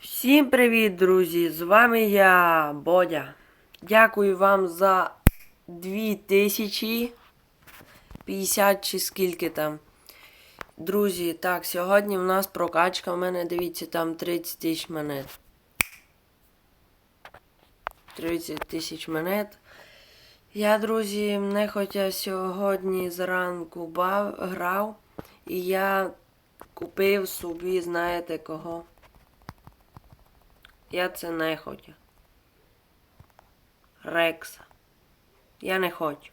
Всім привіт, друзі! З вами я, Бодя. Дякую вам за 2050 чи скільки там. Друзі, так, сьогодні в нас прокачка. У мене, дивіться, там 30 тисяч монет. 30 тисяч монет. Я, друзі, не хоча сьогодні зранку бав, грав, і я купив собі, знаєте кого? Я це не хочу. Рекса. Я не хочу.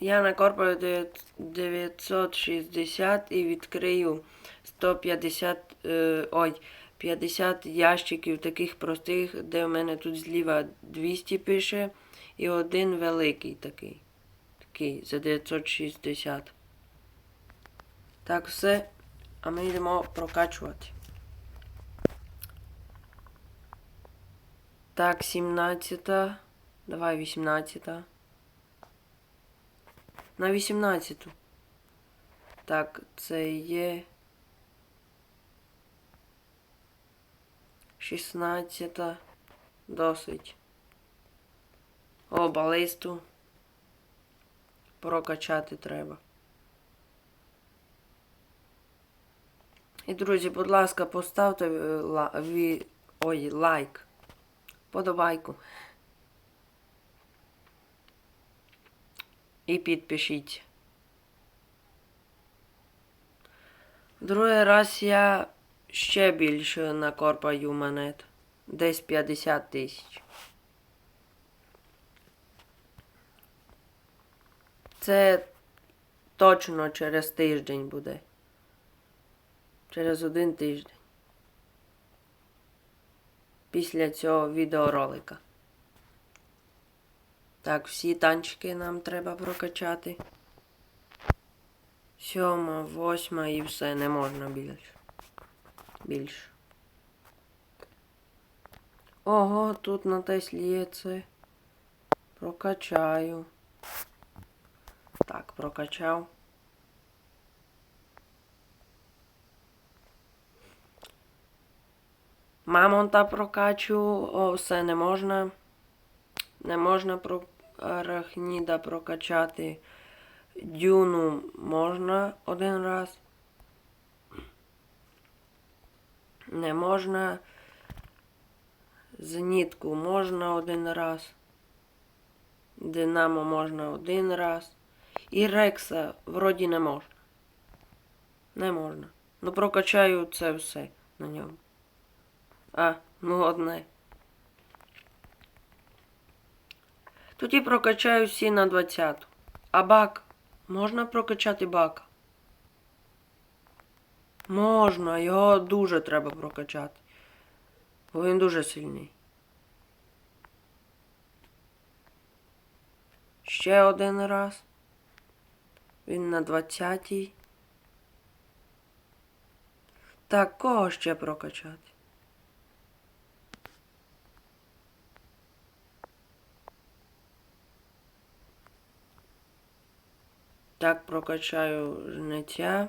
Я накорпаю 9 960 і відкрию 150, е, ой, 50 ящиків таких простих, де в мене тут зліва 200 пише, і один великий такий. Такий за 960. Так, все. А ми йдемо прокачувати. Так, 17. Давай 18. На 18. Так, це є. 16. Досить. О, балисту. Прокачати треба. І, друзі, будь ласка, поставте е, ві, ой, лайк. Подобайку. І підпишіть. Другий раз я ще більше накорпаю монет. Десь 50 тисяч. Це точно через тиждень буде. Через один тиждень. Після цього відеоролика. Так, всі танчики нам треба прокачати. Сьома, восьма і все, не можна більше. Більше. Ого, тут на Теслі є це. Прокачаю. Так, прокачав. Мамонта прокачу, все не можна. Не можна про арахніда прокачати. Дюну можна один раз. Не можна. Зенітку можна один раз. Динамо можна один раз. І Рекса вроді не можна. Не можна. Ну прокачаю це все на ньому. А, ну одне. Тоді прокачаю всі на 20. А бак? Можна прокачати бака? Можна, його дуже треба прокачати. Бо він дуже сильний. Ще один раз. Він на 20. Так, кого ще прокачати? Так, прокачаю жнеця.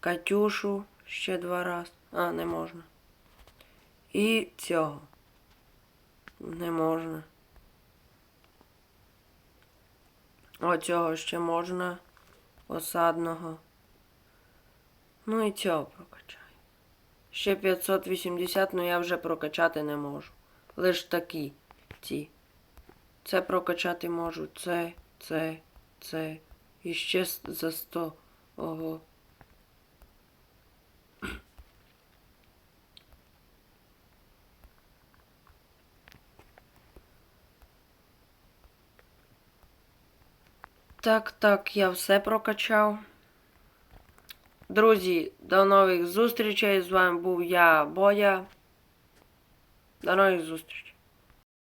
Катюшу ще два раз. А, не можна. І цього. Не можна. Оцього ще можна. Осадного. Ну і цього прокачаю. Ще 580, ну я вже прокачати не можу. Лиш такі ці. Це прокачати можу. Це, це, це. І ще за 100. Ого. Так, так, я все прокачав. Друзі, до нових зустрічей. З вами був я, Боя. До нових зустрічей.